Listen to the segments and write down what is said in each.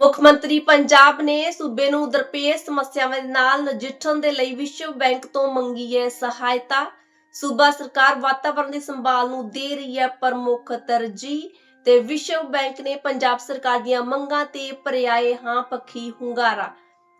ਮੁੱਖ ਮੰਤਰੀ ਪੰਜਾਬ ਨੇ ਸੂਬੇ ਨੂੰ ਦਰਪੇਸ਼ ਸਮੱਸਿਆਵਾਂ ਦੇ ਨਾਲ ਨਜਿੱਠਣ ਦੇ ਲਈ ਵਿਸ਼ਵ ਬੈਂਕ ਤੋਂ ਮੰਗੀ ਹੈ ਸਹਾਇਤਾ। ਸੂਬਾ ਸਰਕਾਰ ਵਾਤਾਵਰਣ ਦੀ ਸੰਭਾਲ ਨੂੰ ਦੇ ਰਹੀ ਹੈ ਪ੍ਰਮੁੱਖ ਤਰਜੀਹ ਤੇ ਵਿਸ਼ਵ ਬੈਂਕ ਨੇ ਪੰਜਾਬ ਸਰਕਾਰ ਦੀਆਂ ਮੰਗਾਂ ਤੇ ਪਰਿਆਏ ਹਾਂ ਪੱਖੀ ਹੁੰਗਾਰਾ।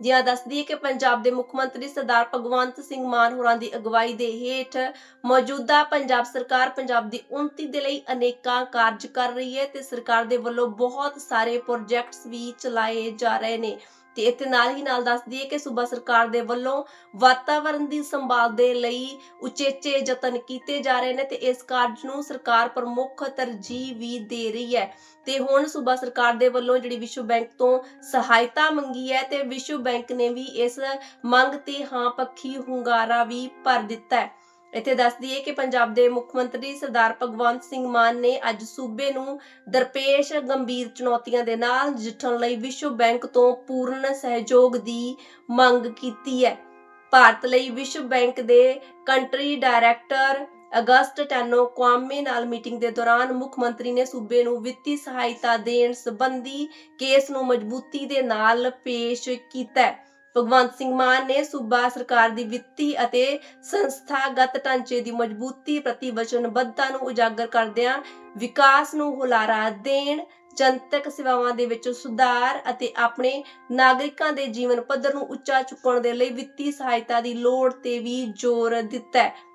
ਜਿਹਾ ਦੱਸਦੀ ਹੈ ਕਿ ਪੰਜਾਬ ਦੇ ਮੁੱਖ ਮੰਤਰੀ ਸਰਦਾਰ ਭਗਵੰਤ ਸਿੰਘ ਮਾਨ ਹੋਰਾਂ ਦੀ ਅਗਵਾਈ ਦੇ ਹੇਠ ਮੌਜੂਦਾ ਪੰਜਾਬ ਸਰਕਾਰ ਪੰਜਾਬ ਦੀ ਉન્નਤੀ ਦੇ ਲਈ ਅਨੇਕਾਂ ਕਾਰਜ ਕਰ ਰਹੀ ਹੈ ਤੇ ਸਰਕਾਰ ਦੇ ਵੱਲੋਂ ਬਹੁਤ ਸਾਰੇ ਪ੍ਰੋਜੈਕਟਸ ਵੀ ਚਲਾਏ ਜਾ ਰਹੇ ਨੇ। ਤੇ ਇੱਥੇ ਨਾਲ ਹੀ ਨਾਲ ਦੱਸਦੀ ਹੈ ਕਿ ਸੂਬਾ ਸਰਕਾਰ ਦੇ ਵੱਲੋਂ ਵਾਤਾਵਰਣ ਦੀ ਸੰਭਾਲ ਦੇ ਲਈ ਉਚੇਚੇ ਯਤਨ ਕੀਤੇ ਜਾ ਰਹੇ ਨੇ ਤੇ ਇਸ ਕਾਰਜ ਨੂੰ ਸਰਕਾਰ ਪ੍ਰਮੁੱਖ ਤਰਜੀਹ ਵੀ ਦੇ ਰਹੀ ਹੈ। ਤੇ ਹੁਣ ਸੂਬਾ ਸਰਕਾਰ ਦੇ ਵੱਲੋਂ ਜਿਹੜੀ ਵਿਸ਼ਵ ਬੈਂਕ ਤੋਂ ਸਹਾਇਤਾ ਮੰਗੀ ਹੈ ਤੇ ਵਿਸ਼ਵ ਬੈਂਕ ਨੇ ਵੀ ਇਸ ਮੰਗ ਤੇ ਹਾਂ ਪੱਖੀ ਹੁੰਗਾਰਾ ਵੀ ਭਰ ਦਿੱਤਾ ਹੈ। ਇੱਥੇ ਦੱਸਦੀ ਹੈ ਕਿ ਪੰਜਾਬ ਦੇ ਮੁੱਖ ਮੰਤਰੀ ਸਰਦਾਰ ਭਗਵੰਤ ਸਿੰਘ ਮਾਨ ਨੇ ਅੱਜ ਸੂਬੇ ਨੂੰ ਦਰਪੇਸ਼ ਗੰਭੀਰ ਚੁਣੌਤੀਆਂ ਦੇ ਨਾਲ ਨਜਿੱਠਣ ਲਈ ਵਿਸ਼ਵ ਬੈਂਕ ਤੋਂ ਪੂਰਨ ਸਹਿਯੋਗ ਦੀ ਮੰਗ ਕੀਤੀ ਹੈ। ਭਾਰਤ ਲਈ ਵਿਸ਼ਵ ਬੈਂਕ ਦੇ country director August Tano Kouame ਨਾਲ ਮੀਟਿੰਗ ਦੇ ਦੌਰਾਨ ਮੁੱਖ ਮੰਤਰੀ ਨੇ ਸੂਬੇ ਨੂੰ ਵਿੱਤੀ ਸਹਾਇਤਾ ਦੇਣ ਸੰਬੰਧੀ ਕੇਸ ਨੂੰ ਮਜ਼ਬੂਤੀ ਦੇ ਨਾਲ ਪੇਸ਼ ਕੀਤਾ ਹੈ। ਭਗਵੰਤ ਸਿੰਘ ਮਾਨ ਨੇ ਸੂਬਾ ਸਰਕਾਰ ਦੀ ਵਿੱਤੀ ਅਤੇ ਸੰਸਥਾਗਤ ਢਾਂਚੇ ਦੀ ਮਜ਼ਬੂਤੀ ਪ੍ਰਤੀ ਵਚਨਬੱਧਤਾ ਨੂੰ ਉਜਾਗਰ ਕਰਦਿਆਂ ਵਿਕਾਸ ਨੂੰ ਹੁਲਾਰਾ ਦੇਣ, ਜਨਤਕ ਸੇਵਾਵਾਂ ਦੇ ਵਿੱਚ ਸੁਧਾਰ ਅਤੇ ਆਪਣੇ ਨਾਗਰਿਕਾਂ ਦੇ ਜੀਵਨ ਪੱਧਰ ਨੂੰ ਉੱਚਾ ਚੁੱਕਣ ਦੇ ਲਈ ਵਿੱਤੀ ਸਹਾਇਤਾ ਦੀ ਲੋੜ ਤੇ ਵੀ ਜ਼ੋਰ ਦਿੱਤਾ ਹੈ।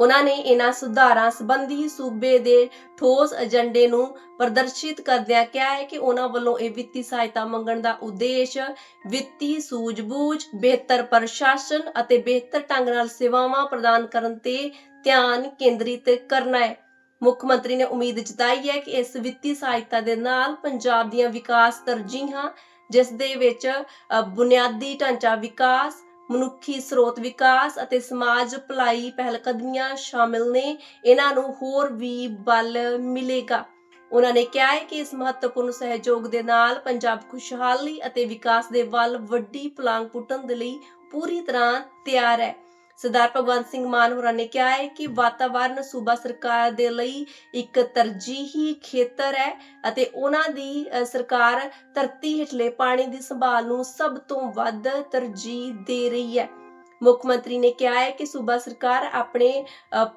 ਉਹਨਾਂ ਨੇ ਇਹਨਾਂ ਸੁਧਾਰਾਂ ਸੰਬੰਧੀ ਸੂਬੇ ਦੇ ਠੋਸ ਏਜੰਡੇ ਨੂੰ ਪ੍ਰਦਰਸ਼ਿਤ ਕਰਦਿਆਂ ਕਿਹਾ ਹੈ ਕਿ ਉਹਨਾਂ ਵੱਲੋਂ ਇਹ ਵਿੱਤੀ ਸਹਾਇਤਾ ਮੰਗਣ ਦਾ ਉਦੇਸ਼ ਵਿੱਤੀ ਸੂਝ-ਬੂਝ, ਬਿਹਤਰ ਪ੍ਰਸ਼ਾਸਨ ਅਤੇ ਬਿਹਤਰ ਢੰਗ ਨਾਲ ਸੇਵਾਵਾਂ ਪ੍ਰਦਾਨ ਕਰਨ ਤੇ ਧਿਆਨ ਕੇਂਦਰਿਤ ਕਰਨਾ ਹੈ। ਮੁੱਖ ਮੰਤਰੀ ਨੇ ਉਮੀਦ ਜਤਾਈ ਹੈ ਕਿ ਇਸ ਵਿੱਤੀ ਸਹਾਇਤਾ ਦੇ ਨਾਲ ਪੰਜਾਬ ਦੀਆਂ ਵਿਕਾਸ ਤਰਜੀਹਾਂ, ਜਿਸ ਦੇ ਵਿੱਚ ਬੁਨਿਆਦੀ ਢਾਂਚਾ ਵਿਕਾਸ ਮਨੁੱਖੀ ਸਰੋਤ ਵਿਕਾਸ ਅਤੇ ਸਮਾਜ ਭਲਾਈ ਪਹਿਲਕਦਮੀਆਂ ਸ਼ਾਮਿਲ ਨੇ, ਇਹਨਾਂ ਨੂੰ ਹੋਰ ਵੀ ਬਲ ਮਿਲੇਗਾ। ਉਹਨਾਂ ਨੇ ਕਿਹਾ ਹੈ ਕਿ ਇਸ ਮਹੱਤਵਪੂਰਨ ਸਹਿਯੋਗ ਦੇ ਨਾਲ ਪੰਜਾਬ ਖੁਸ਼ਹਾਲੀ ਅਤੇ ਵਿਕਾਸ ਦੇ ਵੱਲ ਵੱਡੀ ਪਲਾਂਗ ਪੁੱਟਣ ਦੇ ਲਈ ਪੂਰੀ ਤਰ੍ਹਾਂ ਤਿਆਰ ਹੈ। ਸਰਦਾਰ ਭਗਵੰਤ ਸਿੰਘ ਮਾਨ ਹੋਰਾਂ ਨੇ ਕਿਹਾ ਹੈ ਕਿ ਵਾਤਾਵਰਨ ਸੂਬਾ ਸਰਕਾਰ ਦੇ ਲਈ ਇੱਕ ਤਰਜੀਹੀ ਖੇਤਰ ਹੈ ਅਤੇ ਉਹਨਾਂ ਦੀ ਸਰਕਾਰ ਧਰਤੀ ਹੇਠਲੇ ਪਾਣੀ ਦੀ ਸੰਭਾਲ ਨੂੰ ਸਭ ਤੋਂ ਵੱਧ ਤਰਜੀਹ ਦੇ ਰਹੀ ਹੈ। ਮੁੱਖ ਮੰਤਰੀ ਨੇ ਕਿਹਾ ਹੈ ਕਿ ਸੂਬਾ ਸਰਕਾਰ ਆਪਣੇ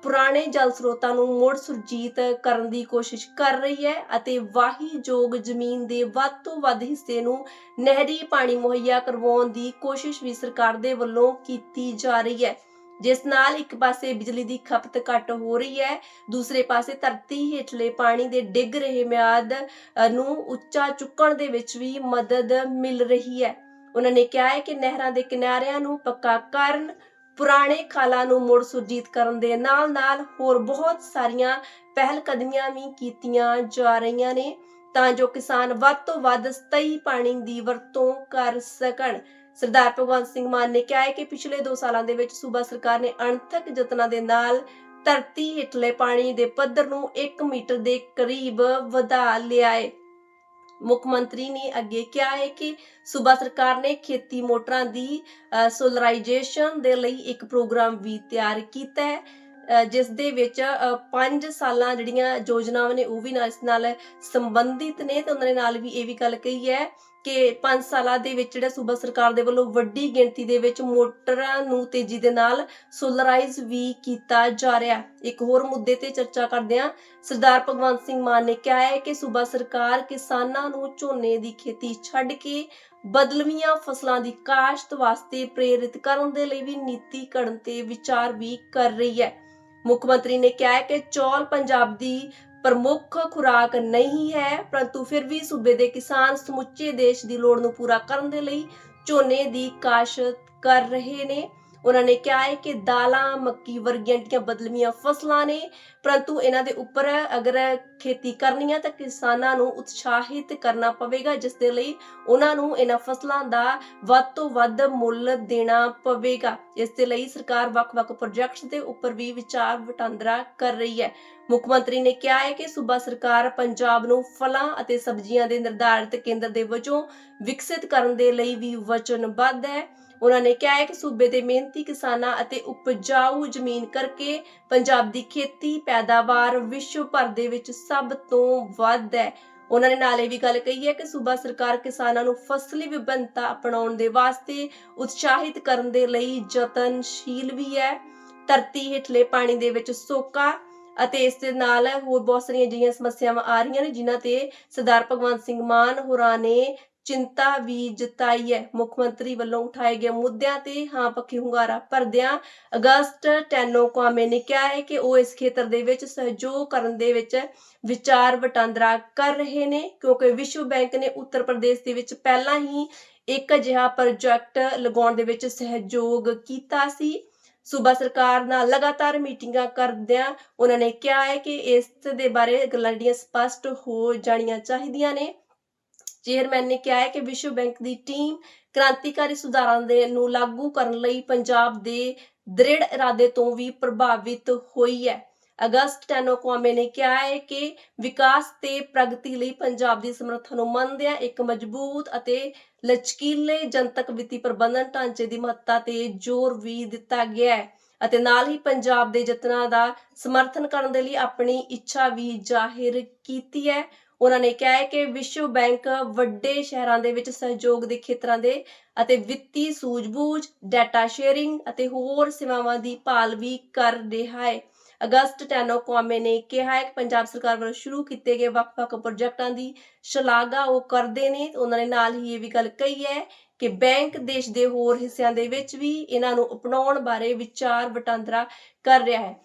ਪੁਰਾਣੇ ਜਲ ਸਰੋਤਾਂ ਨੂੰ ਮੁੜ ਸੁਰਜੀਤ ਕਰਨ ਦੀ ਕੋਸ਼ਿਸ਼ ਕਰ ਰਹੀ ਹੈ ਅਤੇ ਵਾਹੀਯੋਗ ਜ਼ਮੀਨ ਦੇ ਵੱਧ ਤੋਂ ਵੱਧ ਹਿੱਸੇ ਨੂੰ ਨਹਿਰੀ ਪਾਣੀ ਮੁਹੱਈਆ ਕਰਵਾਉਣ ਦੀ ਕੋਸ਼ਿਸ਼ ਵੀ ਸਰਕਾਰ ਦੇ ਵੱਲੋਂ ਕੀਤੀ ਜਾ ਰਹੀ ਹੈ। ਜਿਸ ਨਾਲ ਇੱਕ ਪਾਸੇ ਬਿਜਲੀ ਦੀ ਖਪਤ ਘੱਟ ਹੋ ਰਹੀ ਹੈ, ਦੂਸਰੇ ਪਾਸੇ ਧਰਤੀ ਹੇਠਲੇ ਪਾਣੀ ਦੇ ਡਿੱਗ ਰਹੇ ਮਿਆਦ ਨੂੰ ਉੱਚਾ ਚੁੱਕਣ ਦੇ ਵਿੱਚ ਵੀ ਮਦਦ ਮਿਲ ਰਹੀ ਹੈ। ਉਹਨਾਂ ਨੇ ਕਿਹਾ ਹੈ ਕਿ ਨਹਿਰਾਂ ਦੇ ਕਿਨਾਰਿਆਂ ਨੂੰ ਪੱਕਾ ਕਰਨ, ਪੁਰਾਣੇ ਖਾਲਾਂ ਨੂੰ ਮੁੜ ਸੁਰਜੀਤ ਕਰਨ ਦੇ ਨਾਲ-ਨਾਲ ਹੋਰ ਬਹੁਤ ਸਾਰੀਆਂ ਪਹਿਲ ਕਦਮੀਆਂ ਵੀ ਕੀਤੀਆਂ ਜਾ ਰਹੀਆਂ ਨੇ। ਤਾਂ ਜੋ ਕਿਸਾਨ ਵੱਧ ਤੋਂ ਵੱਧ ਸਤਹੀ ਪਾਣੀ ਦੀ ਵਰਤੋਂ ਕਰ ਸਕਣ। ਸਰਦਾਰ ਭਗਵੰਤ ਸਿੰਘ ਮਾਨ ਨੇ ਕਿਹਾ ਹੈ ਕਿ ਪਿਛਲੇ 2 ਸਾਲਾਂ ਦੇ ਵਿੱਚ ਸੂਬਾ ਸਰਕਾਰ ਨੇ ਅਣਥਕ ਯਤਨਾਂ ਦੇ ਨਾਲ ਧਰਤੀ ਹੇਠਲੇ ਪਾਣੀ ਦੇ ਪੱਧਰ ਨੂੰ 1 ਮੀਟਰ ਦੇ ਕਰੀਬ ਵਧਾ ਲਿਆ ਹੈ। ਮੁੱਖ ਮੰਤਰੀ ਨੇ ਅੱਗੇ ਕਿਹਾ ਹੈ ਕਿ ਸੂਬਾ ਸਰਕਾਰ ਨੇ ਖੇਤੀ ਮੋਟਰਾਂ ਦੀ ਸੋਲਰਾਈਜੇਸ਼ਨ ਦੇ ਲਈ ਇੱਕ ਪ੍ਰੋਗਰਾਮ ਵੀ ਤਿਆਰ ਕੀਤਾ ਹੈ। ਜਿਸ ਦੇ ਵਿੱਚ 5 ਸਾਲਾਂ ਜਿਹੜੀਆਂ ਯੋਜਨਾਵਾਂ ਨੇ ਉਹ ਵੀ ਨਾਲ ਇਸ ਨਾਲ ਸੰਬੰਧਿਤ ਨੇ ਤੇ ਉਹਨਾਂ ਨੇ ਨਾਲ ਵੀ ਇਹ ਵੀ ਗੱਲ ਕਹੀ ਹੈ ਕਿ 5 ਸਾਲਾਂ ਦੇ ਵਿੱਚ ਜਿਹੜਾ ਸੂਬਾ ਸਰਕਾਰ ਦੇ ਵੱਲੋਂ ਵੱਡੀ ਗਿਣਤੀ ਦੇ ਵਿੱਚ ਮੋਟਰਾਂ ਨੂੰ ਤੇਜ਼ੀ ਦੇ ਨਾਲ ਸੋਲਰਾਈਜ਼ ਵੀ ਕੀਤਾ ਜਾ ਰਿਹਾ। ਇੱਕ ਹੋਰ ਮੁੱਦੇ ਤੇ ਚਰਚਾ ਕਰਦੇ ਹਾਂ। ਸਰਦਾਰ ਭਗਵੰਤ ਸਿੰਘ ਮਾਨ ਨੇ ਕਿਹਾ ਹੈ ਕਿ ਸੂਬਾ ਸਰਕਾਰ ਕਿਸਾਨਾਂ ਨੂੰ ਝੋਨੇ ਦੀ ਖੇਤੀ ਛੱਡ ਕੇ ਬਦਲਵੀਆਂ ਫਸਲਾਂ ਦੀ ਕਾਸ਼ਤ ਵਾਸਤੇ ਪ੍ਰੇਰਿਤ ਕਰਨ ਦੇ ਲਈ ਵੀ ਨੀਤੀ ਘੜਨ ਤੇ ਵਿਚਾਰ ਵੀ ਕਰ ਰਹੀ ਹੈ। ਮੁੱਖ ਮੰਤਰੀ ਨੇ ਕਿਹਾ ਹੈ ਕਿ ਚੌਲ ਪੰਜਾਬ ਦੀ ਪ੍ਰਮੁੱਖ ਖੁਰਾਕ ਨਹੀਂ ਹੈ, ਪਰੰਤੂ ਫਿਰ ਵੀ ਸੂਬੇ ਦੇ ਕਿਸਾਨ ਸਮੁੱਚੇ ਦੇਸ਼ ਦੀ ਲੋੜ ਨੂੰ ਪੂਰਾ ਕਰਨ ਦੇ ਲਈ ਝੋਨੇ ਦੀ ਕਾਸ਼ਤ ਕਰ ਰਹੇ ਨੇ। ਉਹਨਾਂ ਨੇ ਕਿਹਾ ਹੈ ਕਿ ਦਾਲਾਂ, ਮੱਕੀ ਵਰਗੀਆਂ ਜਿਹੜੀਆਂ ਬਦਲਵੀਆਂ ਫਸਲਾਂ ਨੇ, ਪਰੰਤੂ ਇਹਨਾਂ ਦੇ ਉੱਪਰ ਅਗਰ ਖੇਤੀ ਕਰਨੀ ਹੈ ਤਾਂ ਕਿਸਾਨਾਂ ਨੂੰ ਉਤਸ਼ਾਹਿਤ ਕਰਨਾ ਪਵੇਗਾ, ਜਿਸ ਦੇ ਲਈ ਉਹਨਾਂ ਨੂੰ ਇਹਨਾਂ ਫਸਲਾਂ ਦਾ ਵੱਧ ਤੋਂ ਵੱਧ ਮੁੱਲ ਦੇਣਾ ਪਵੇਗਾ। ਇਸ ਦੇ ਲਈ ਸਰਕਾਰ ਵੱਖ-ਵੱਖ ਪ੍ਰੋਜੈਕਟਸ ਦੇ ਉੱਪਰ ਵੀ ਵਿਚਾਰ ਵਟਾਂਦਰਾ ਕਰ ਰਹੀ ਹੈ। ਮੁੱਖ ਮੰਤਰੀ ਨੇ ਕਿਹਾ ਹੈ ਕਿ ਸੂਬਾ ਸਰਕਾਰ ਪੰਜਾਬ ਨੂੰ ਫਲਾਂ ਅਤੇ ਸਬਜ਼ੀਆਂ ਦੇ ਨਿਰਧਾਰਿਤ ਕੇਂਦਰ ਦੇ ਵਜੋਂ ਵਿਕਸਿਤ ਕਰਨ ਦੇ ਲਈ ਵੀ ਵਚਨਬੱਧ ਹੈ। ਉਹਨਾਂ ਨੇ ਕਿਹਾ ਹੈ ਕਿ ਸੂਬੇ ਦੇ ਮਿਹਨਤੀ ਕਿਸਾਨਾਂ ਅਤੇ ਉਪਜਾਊ ਜ਼ਮੀਨ ਕਰਕੇ ਪੰਜਾਬ ਦੀ ਖੇਤੀ ਪੈਦਾਵਾਰ ਵਿਸ਼ਵ ਭਰ ਦੇ ਵਿੱਚ ਸਭ ਤੋਂ ਵੱਧ ਹੈ। ਉਹਨਾਂ ਨੇ ਨਾਲੇ ਵੀ ਗੱਲ ਕਹੀ ਹੈ ਕਿ ਸੂਬਾ ਸਰਕਾਰ ਕਿਸਾਨਾਂ ਨੂੰ ਫਸਲੀ ਵਿਭਿੰਨਤਾ ਅਪਣਾਉਣ ਦੇ ਵਾਸਤੇ ਉਤਸ਼ਾਹਿਤ ਕਰਨ ਦੇ ਲਈ ਯਤਨਸ਼ੀਲ ਵੀ ਹੈ। ਧਰਤੀ ਹੇਠਲੇ ਪਾਣੀ ਦੇ ਵਿੱਚ ਸੋਕਾ ਅਤੇ ਇਸ ਦੇ ਨਾਲ ਹੋਰ ਬਹੁਤ ਸਾਰੀਆਂ ਅਜਿਹੀਆਂ ਸਮੱਸਿਆਵਾਂ ਆ ਰਹੀਆਂ ਨੇ, ਜਿਨ੍ਹਾਂ ਤੇ ਸਰਦਾਰ ਭਗਵੰਤ ਸਿੰਘ ਮਾਨ ਹੋਰਾਂ ਨੇ ਚਿੰਤਾ ਵੀ ਜਤਾਈ ਹੈ। ਮੁੱਖ ਮੰਤਰੀ ਵੱਲੋਂ ਉਠਾਏ ਗਏ ਮੁੱਦਿਆਂ ਤੇ ਹਾਂ ਪੱਖੀ ਹੁੰਗਾਰਾ ਭਰਦਿਆਂ ਅਗਸਟ ਟੈਨੋ ਕੁਆਮੇ ਨੇ ਕਿਹਾ ਹੈ ਕਿ ਉਹ ਇਸ ਖੇਤਰ ਦੇ ਵਿੱਚ ਸਹਿਯੋਗ ਕਰਨ ਦੇ ਵਿੱਚ ਵਿਚਾਰ ਵਟਾਂਦਰਾ ਕਰ ਰਹੇ ਨੇ, ਕਿਉਂਕਿ ਵਿਸ਼ਵ ਬੈਂਕ ਨੇ ਉੱਤਰ ਪ੍ਰਦੇਸ਼ ਦੇ ਵਿੱਚ ਪਹਿਲਾਂ ਹੀ ਇੱਕ ਅਜਿਹਾ ਪ੍ਰੋਜੈਕਟ ਲਗਾਉਣ ਦੇ ਵਿੱਚ ਸਹਿਯੋਗ ਕੀਤਾ ਸੀ। ਸੂਬਾ ਸਰਕਾਰ ਨਾਲ ਲਗਾਤਾਰ ਮੀਟਿੰਗਾਂ ਕਰਦਿਆਂ ਉਹਨਾਂ ਨੇ ਕਿਹਾ ਹੈ ਕਿ ਇਸ ਦੇ ਬਾਰੇ ਗੱਲਾਂ ਜਿਹੜੀਆਂ ਸਪਸ਼ਟ ਹੋ ਜਾਣੀਆਂ ਚਾਹੀਦੀਆਂ ਨੇ। ਚੇਅਰਮੈਨ ਨੇ ਕਿਹਾ ਹੈ ਕਿ ਵਿਸ਼ਵ ਬੈਂਕ ਦੀ ਟੀਮ ਕ੍ਰਾਂਤੀਕਾਰੀ ਸੁਧਾਰਾਂ ਦੇ ਨੂੰ ਲਾਗੂ ਕਰਨ ਲਈ ਪੰਜਾਬ ਦੇ ਦ੍ਰਿੜ ਇਰਾਦੇ ਤੋਂ ਵੀ ਪ੍ਰਭਾਵਿਤ ਹੋਈ ਹੈ। ਅਗਸਟ ਟੈਨੋ ਨੇ ਕਿਹਾ ਹੈ ਕਿ ਵਿਕਾਸ ਤੇ ਪ੍ਰਗਤੀ ਲਈ ਪੰਜਾਬ ਦੀ ਸਮਰੱਥਾ ਨੂੰ ਮੰਨਦਿਆਂ ਇੱਕ ਮਜ਼ਬੂਤ ਅਤੇ ਲਚਕੀਲੇ ਜਨਤਕ ਵਿੱਤੀ ਪ੍ਰਬੰਧਨ ਢਾਂਚੇ ਦੀ ਮਹੱਤਤਾ ਤੇ ਜ਼ੋਰ ਵੀ ਦਿੱਤਾ ਗਿਆ ਹੈ ਅਤੇ ਨਾਲ ਹੀ ਪੰਜਾਬ ਦੇ ਯਤਨਾਂ ਦਾ ਸਮਰਥਨ ਕਰਨ ਦੇ ਲਈ ਆਪਣੀ ਇੱਛਾ ਵੀ ਜ਼ਾਹਿਰ ਕੀਤੀ ਹੈ। ਉਹਨਾਂ ਨੇ ਕਿਹਾ ਹੈ ਕਿ ਵਿਸ਼ਵ ਬੈਂਕ ਵੱਡੇ ਸ਼ਹਿਰਾਂ ਦੇ ਵਿੱਚ ਸਹਿਯੋਗ ਦੇ ਖੇਤਰਾਂ ਦੇ ਅਤੇ ਵਿੱਤੀ ਸੂਝਬੂਝ ਡਾਟਾ ਸ਼ੇਅਰਿੰਗ ਅਤੇ ਹੋਰ ਸੇਵਾਵਾਂ ਦੀ ਭਾਲ ਵੀ ਕਰ ਰਿਹਾ ਹੈ। ਅਗਸਟ ਟੈਨੋ ਕੁਆਮੇ ਨੇ ਕਿਹਾ ਹੈ ਕਿ ਪੰਜਾਬ ਸਰਕਾਰ ਵੱਲੋਂ ਸ਼ੁਰੂ ਕੀਤੇ ਗਏ ਵੱਖ-ਵੱਖ ਪ੍ਰੋਜੈਕਟਾਂ ਦੀ ਸ਼ਲਾਘਾ ਉਹ ਕਰਦੇ ਨੇ। ਉਹਨਾਂ ਨੇ ਨਾਲ ਹੀ ਇਹ ਵੀ ਗੱਲ ਕਹੀ ਹੈ ਕਿ ਬੈਂਕ ਦੇਸ਼ ਦੇ ਹੋਰ ਹਿੱਸਿਆਂ ਦੇ ਵਿੱਚ ਵੀ ਇਹਨਾਂ ਨੂੰ ਅਪਣਾਉਣ ਬਾਰੇ ਵਿਚਾਰ ਵਟਾਂਦਰਾ ਕਰ ਰਿਹਾ ਹੈ।